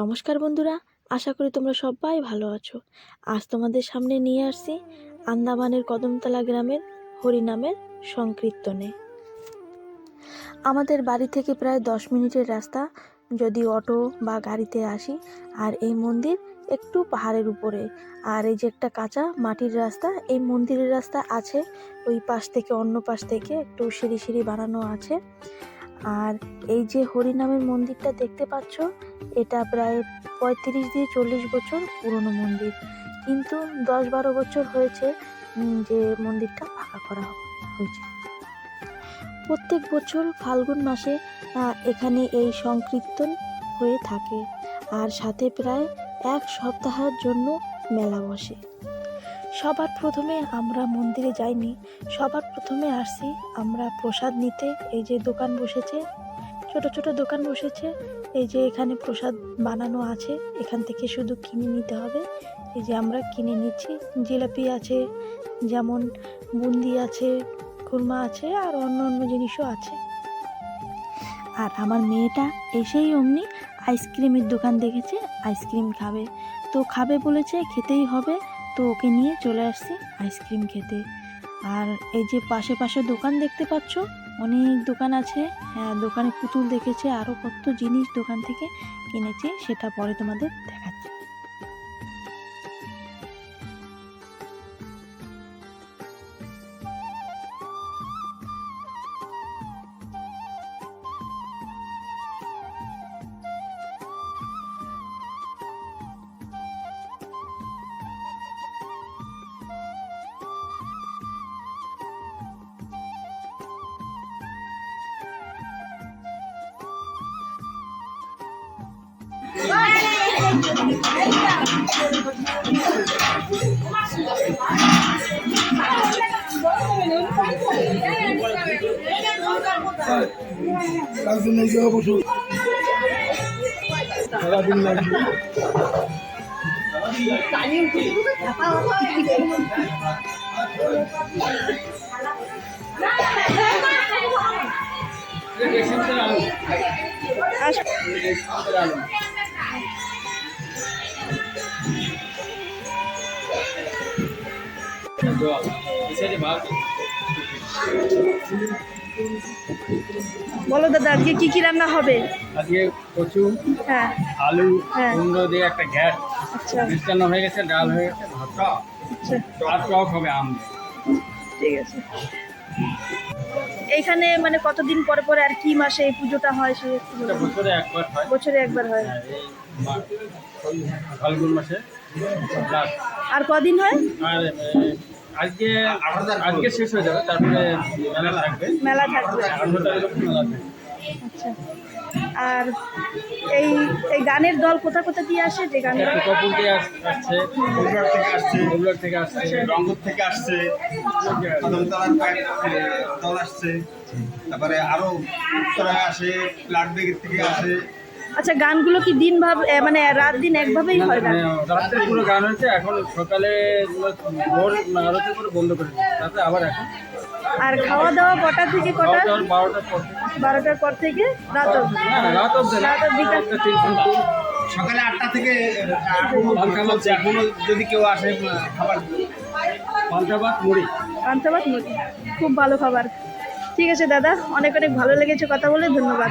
নমস্কার বন্ধুরা, আশা করি তোমরা সবাই ভালো আছো। আজ তোমাদের সামনে নিয়ে আসছি আন্দামানের কদমতলা গ্রামের হরিনামের সংকীর্তনে। আমাদের বাড়ি থেকে প্রায় দশ মিনিটের রাস্তা, যদি অটো বা গাড়িতে আসি, আর এই মন্দির একটু পাহাড়ের উপরে। আর এই যে একটা কাঁচা মাটির রাস্তা, এই মন্দিরের রাস্তা আছে, ওই পাশ থেকে অন্য পাশ থেকে একটু সিঁড়ি সিঁড়ি বানানো আছে। আর এই যে হরিনামের মন্দিরটা দেখতে পাচ্ছ, এটা প্রায় পঁয়ত্রিশ দিয়ে চল্লিশ বছর পুরনো মন্দির। কিন্তু দশ বারো বছর হয়েছে যে মন্দিরটা ফাঁকা করা হয়েছে। প্রত্যেক বছর ফাল্গুন মাসে এখানে এই সংকীর্তন হয়ে থাকে। আর সাথে প্রায় এক সপ্তাহের জন্য মেলা বসে। সবার প্রথমে আমরা মন্দিরে যাইনি, সবার প্রথমে আসছি আমরা প্রসাদ নিতে, এই যে দোকান বসেছে, ছোট ছোট দোকান বসেছে, এই যে এখানে প্রসাদ বানানো আছে, এখান থেকে শুধু কিনে নিতে হবে, এই যে আমরা কিনে নিচ্ছি, জিলাপি আছে, যেমন বুন্দি আছে, খুরমা আছে, আর অন্য অন্য জিনিসও আছে। আর আমার মেয়েটা এসেই অমনি আইসক্রিমের দোকান দেখেছে, আইসক্রিম খাবে, তো খাবে বলেছে, খেতেই হবে তো ওকে নিয়ে চলে আসছি আইসক্রিম খেতে। আর এই যে পাশে পাশে দোকান দেখতে পাচ্ছ, অনেক দোকান আছে। হ্যাঁ দোকানে পুতুল দেখেছে আরও কত জিনিস দোকান থেকে কিনেছি, সেটা পরে তোমাদের দেখাচ্ছি। একজন এই জায়গায় লাগবে আস বলো দাদা আজকে কি কি রান্না হবে? আজকে কচু হ্যাঁ। আলু হ্যাঁ। কুমড়ো দিয়ে একটা গ্যাস আচ্ছা। মিষ্টান্ন হয়ে গেছে ডাল হয়ে গেছে ভাতটা আচ্ছা। আর টক হবে আম। ঠিক আছে। এইখানে মানে কতদিন পরে পরে আর কি মাসে এই পুজোটা হয় সে। বছরে একবার হয়। বছরে একবার হয়। হ্যাঁ, ফাল্গুন মাসে। আর কদিন হয়? আর আজকে আজকে শেষ হয়ে যাবে তারপরে মেলা থাকবে। মেলা থাকবে। আচ্ছা। আর এই এই গানের দল কোথা কোথা দিয়ে আসে? যে একটু কপুর দিয়ে আসছে। বগুড়ার থেকে আসছে। হুগলার থেকে আসছে। রংপুর থেকে আসছে। কদমতলার দল আসছে। তারপরে আরও উত্তরায় আসে লাটবেগের থেকে আসে। আচ্ছা গানগুলো কি দিন ভাব মানে রাত দিন একভাবেই হয় গান রাত্রে পুরো গান হয়েছে এখন সকালে ভোর আরতি করে বন্ধ করে। তারপরে আবার এখন। আর খাওয়া দাওয়া কটা থেকে কটা? বারোটার পর থেকে। বারোটার পর থেকে? রাত অবধি? না না, রাত অব্দি না রাত অবধি সকালে আটটা থেকে এখনও যদি কেউ আসে খাবার পান্তা ভাত মুড়ি। পান্তা ভাত মুড়ি। খুব ভালো খাবার। ঠিক আছে দাদা অনেক অনেক ভালো লেগেছে কথা বলে ধন্যবাদ।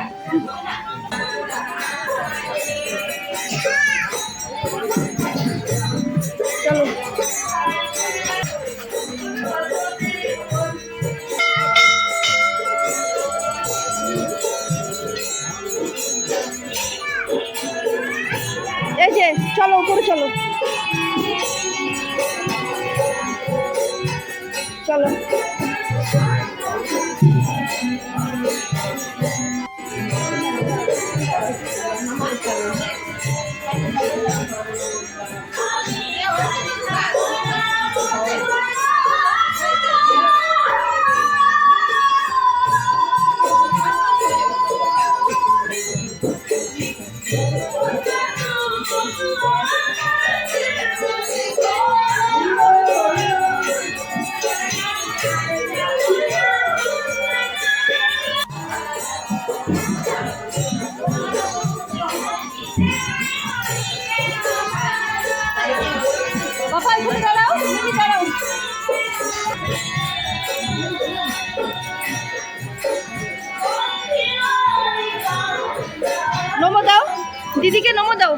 দিদিকে নমো দাও।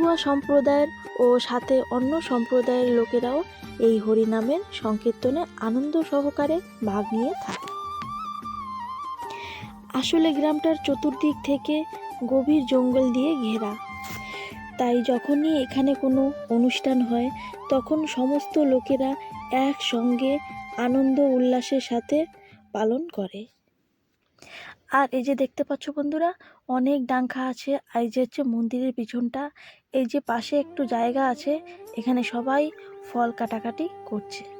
মতুয়া সম্প্রদায়ের ও সাথে অন্য সম্প্রদায়ের লোকেরাও এই হরিনামের সংকীর্তনে আনন্দ সহকারে ভাগ নিয়ে থাকে। আসলে গ্রামটার চতুর্দিক থেকে গভীর জঙ্গল দিয়ে ঘেরা। তাই যখনই এখানে কোনো অনুষ্ঠান হয়, তখন সমস্ত লোকেরা একসঙ্গে আনন্দ উল্লাসের সাথে পালন করে। আর এই যে দেখতে পাচ্ছ বন্ধুরা, অনেক ডাঙ্খা আছে। আর যে হচ্ছে মন্দিরের পিছনটা, এই যে পাশে একটু জায়গা আছে, এখানে সবাই ফল কাটাকাটি করছে।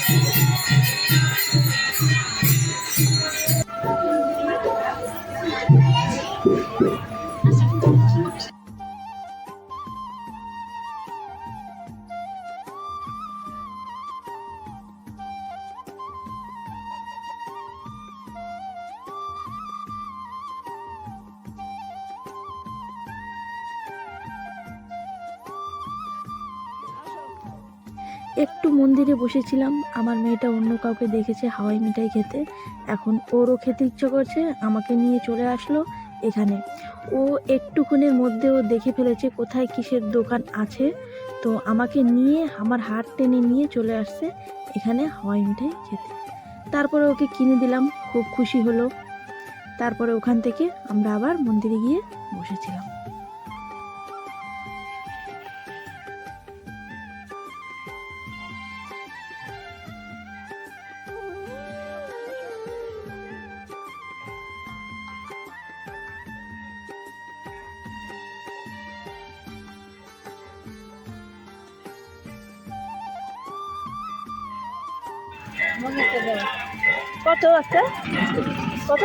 একটু মন্দিরে বসেছিলাম। আমার মেয়েটা অন্য কাউকে দেখেছে হাওয়াই মিঠাই খেতে। এখন ওরও খেতে ইচ্ছে করছে, আমাকে নিয়ে চলে আসলো এখানে। ও একটুক্ষণের মধ্যেও দেখে ফেলেছে কোথায় কিসের দোকান আছে। তো আমাকে নিয়ে, আমার হাত টেনে নিয়ে চলে আসছে এখানে হাওয়াই মিঠাই খেতে। তারপরে ওকে কিনে দিলাম, খুব খুশি হলো। তারপরে ওখান থেকে আমরা আবার মন্দিরে গিয়ে বসেছিলাম। কত কত?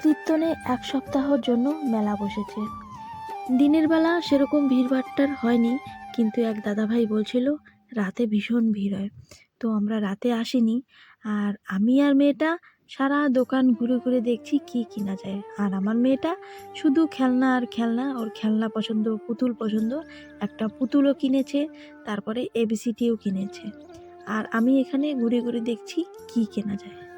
কীর্তনে এক সপ্তাহর জন্য মেলা বসেছে। দিনের বেলা সেরকম ভিড়ভাট্টার হয়নি, কিন্তু এক দাদাভাই বলছিল, রাতে ভীষণ ভিড় হয়। তো আমরা রাতে আসিনি, আর আমি আর মেয়েটা সারা দোকান ঘুরে ঘুরে দেখছি কি কিনা যায়। আর আমার মেয়েটা শুধু খেলনা আর খেলনা, ওর খেলনা পছন্দ, পুতুল পছন্দ, একটা পুতুলও কিনেছে, তারপরে এবিসিটিও কিনেছে। আর আমি এখানে ঘুরে ঘুরে দেখছি কি কেনা যায়।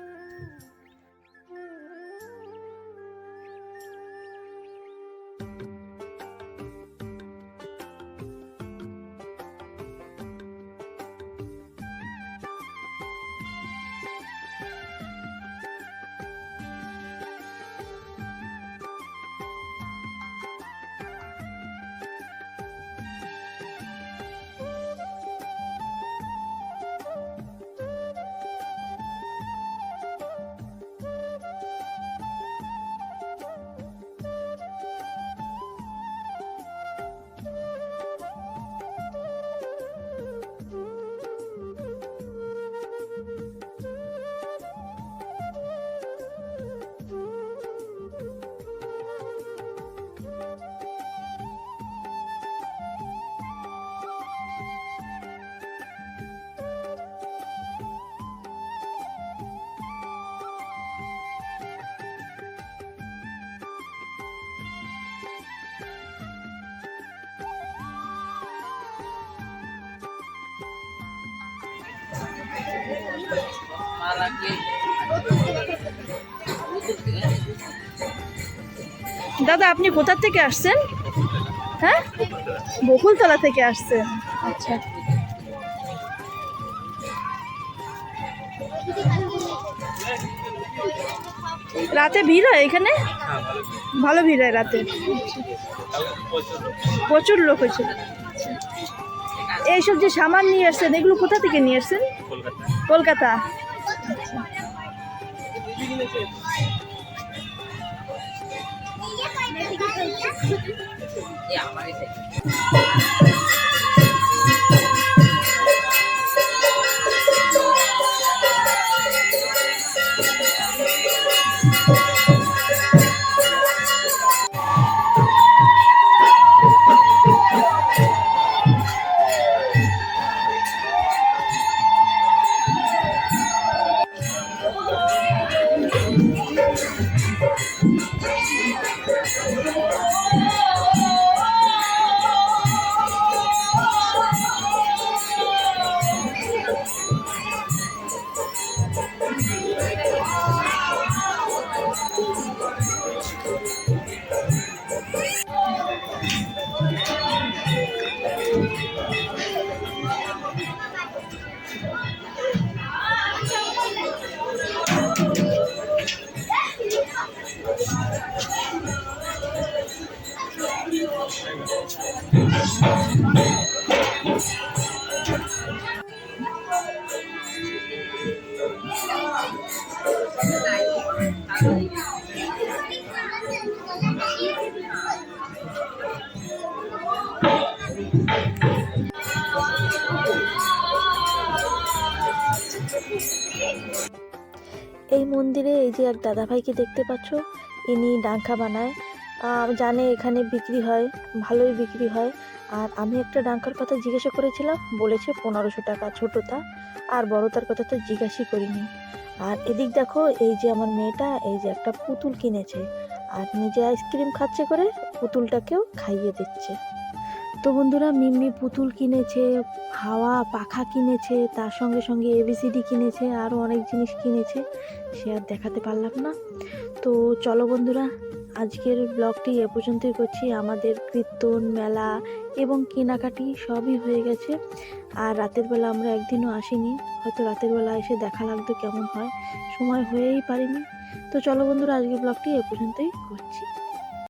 দাদা, আপনি কোথার থেকে আসছেন? হ্যাঁ? বকুলতলা থেকে আসছেন। আচ্ছা। রাতে ভিড় হয় এখানে? ভালো ভিড় হয় রাতে। প্রচুর লোক হয়েছে। এইসব যে সামান নিয়ে আসছেন এগুলো কোথা থেকে নিয়ে আসছেন? কলকাতা। এই মন্দিরে এই যে এক দাদাভাইকে দেখতে পাচ্ছ, ইনি ডাঙ্কা বানায়। জানে এখানে বিক্রি হয়, ভালোই বিক্রি হয়। আর আমি একটা ডাঙ্কার কথা জিজ্ঞাসা করেছিলাম, বলেছে পনেরোশো টাকা, ছোটোটা। আর বড়টার কথা তো জিজ্ঞাসই করিনি। আর এদিক দেখো, এই যে আমার মেয়েটা, এই যে একটা পুতুল কিনেছে। আর নিজে আইসক্রিম খাচ্ছে করে পুতুলটাকেও খাইয়ে দিচ্ছে। তো বন্ধুরা মিম্মি পুতুল কিনেছে, হাওয়া পাখা কিনেছে, তার সঙ্গে সঙ্গে এবিসিডি কিনেছে আরও অনেক জিনিস কিনেছে, সে আর দেখাতে পারলাম না। তো চলো বন্ধুরা, আজকের ব্লগটি এ পর্যন্তই করছি। আমাদের কীর্তন মেলা এবং কেনাকাটি সবই হয়ে গেছে। আর রাতের বেলা আমরা একদিনও আসিনি। হয়তো রাতের বেলা এসে দেখা লাগতো কেমন হয়। সময় হয়েই পারিনি। তো চলো বন্ধুরা, আজকের ব্লগটি এ পর্যন্তই করছি।